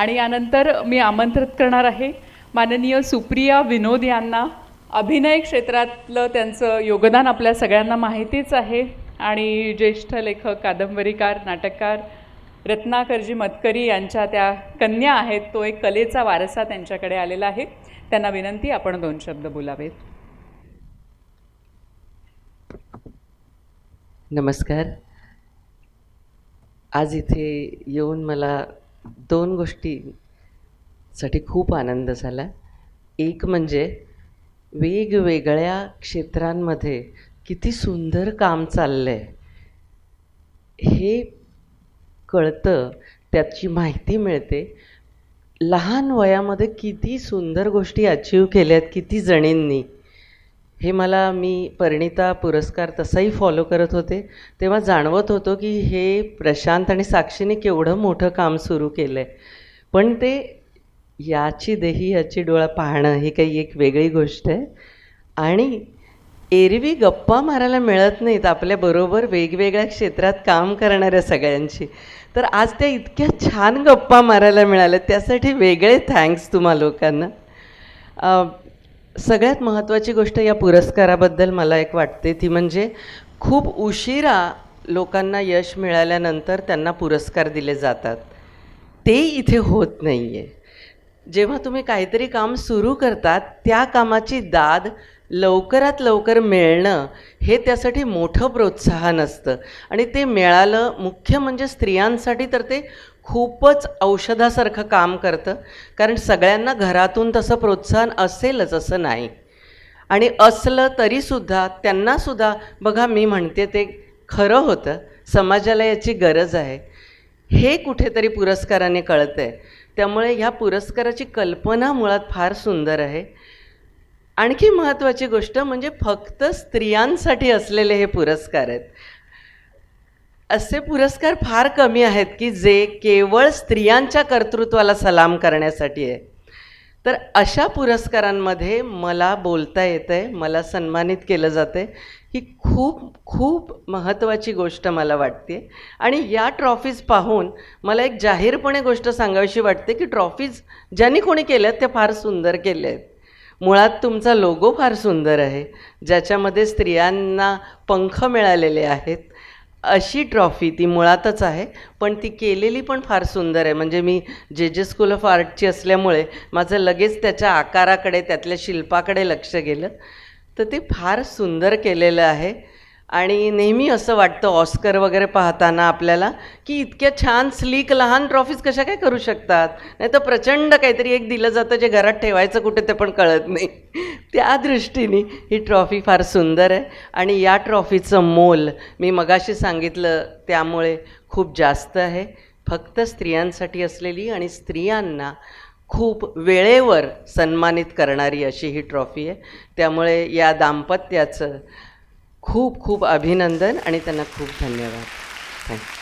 आणि यानंतर मी आमंत्रित करणार आहे. माननीय सुप्रिया विनोद यांना. अभिनय क्षेत्रातलं त्यांचं योगदान आपल्या सगळ्यांना माहितीच आहे. आणि ज्येष्ठ लेखक कादंबरीकार नाटककार रत्नाकरजी मतकरी यांच्या त्या कन्या आहेत. तो एक कलेचा वारसा त्यांच्याकडे आलेला आहे. त्यांना विनंती आपण दोन शब्द बोलावेत. नमस्कार. आज इथे येऊन मला दोन गोष्टीसाठी खूप आनंद झाला. एक म्हणजे वेगवेगळ्या क्षेत्रांमध्ये किती सुंदर काम चाललं आहे हे कळतं त्याची माहिती मिळते. लहान वयामध्ये किती सुंदर गोष्टी अचीव केल्यात किती जणींनी. हे मला मी परिणिता पुरस्कार तसाही फॉलो करत होते. तेव्हा जाणवत होतो की हे प्रशांत आणि साक्षीने केवढं मोठं काम सुरू केलं आहे पण ते याची देही याची डोळा पाहणं ही काही एक वेगळी गोष्ट आहे. आणि एरवी गप्पा मारायला मिळत नाहीत. आपल्याबरोबर वेगवेगळ्या क्षेत्रात काम करणाऱ्या सगळ्यांशी. तर आज त्या इतक्या छान गप्पा मारायला मिळाल्या त्यासाठी वेगळे थँक्स तुम्हा लोकांना. सगळ्यात महत्त्वाची गोष्ट या पुरस्काराबद्दल मला एक वाटते. ती म्हणजे खूप उशिरा लोकांना यश मिळाल्यानंतर त्यांना पुरस्कार दिले जातात. ते इथे होत नाही आहे जेव्हा तुम्ही काहीतरी काम सुरू करतात त्या कामाची दाद लवकरात लवकर मिळणं हे त्यासाठी मोठं प्रोत्साहन असतं. आणि ते मिळालं मुख्य म्हणजे स्त्रियांसाठी तर ते खूपच औषधासारखं काम करतं. कारण सगळ्यांना घरातून तसं प्रोत्साहन असेलच असं नाही. आणि असलं तरीसुद्धा त्यांनासुद्धा बघा मी म्हणते ते खरं होतं. समाजाला याची गरज आहे. हे कुठेतरी पुरस्काराने कळतं आहे त्यामुळे ह्या पुरस्काराची कल्पना मुळात फार सुंदर आहे. आणखी महत्त्वाची गोष्ट म्हणजे फक्त स्त्रियांसाठी असलेले हे पुरस्कार आहेत. असे पुरस्कार फार कमी आहेत की जे केवळ स्त्रियांच्या कर्तृत्वाला सलाम करण्यासाठी आहे. तर अशा पुरस्कारांमध्ये मला बोलता येतं आहे मला सन्मानित केलं जातं आहे ही खूप खूप महत्त्वाची गोष्ट मला वाटते. आणि या ट्रॉफीज पाहून मला एक जाहीरपणे गोष्ट सांगावीशी वाटते की ट्रॉफीज ज्यांनी कोणी केल्या त्या फार सुंदर केल्या आहेत मुळात तुमचा लोगो फार सुंदर आहे ज्याच्यामध्ये स्त्रियांना पंख मिळालेले आहेत अशी ट्रॉफी ती मुळातच आहे पण ती केलेली पण फार सुंदर आहे. म्हणजे मी जे जे स्कूल ऑफ आर्टची असल्यामुळे माझं लगेच त्याच्या आकाराकडे त्यातल्या शिल्पाकडे लक्ष गेलं. तर ते फार सुंदर केलेलं आहे. आणि नेहमी असं वाटतं ऑस्कर वगैरे पाहताना आपल्याला की इतक्या छान स्लीक लहान ट्रॉफीज कशा काय करू शकतात? नाही तर प्रचंड काहीतरी एक दिलं जातं जे घरात ठेवायचं कुठे ते पण कळत नाही. त्या दृष्टीने ही ट्रॉफी फार सुंदर आहे. आणि या ट्रॉफीचं मोल मी मगाशी सांगितलं त्यामुळे खूप जास्त आहे. फक्त स्त्रियांसाठी असलेली आणि स्त्रियांना खूप वेळेवर सन्मानित करणारी अशी ही ट्रॉफी आहे. त्यामुळे या दाम्पत्याचं खूप खूप अभिनंदन आणि त्यांना खूप धन्यवाद. थँक्यू.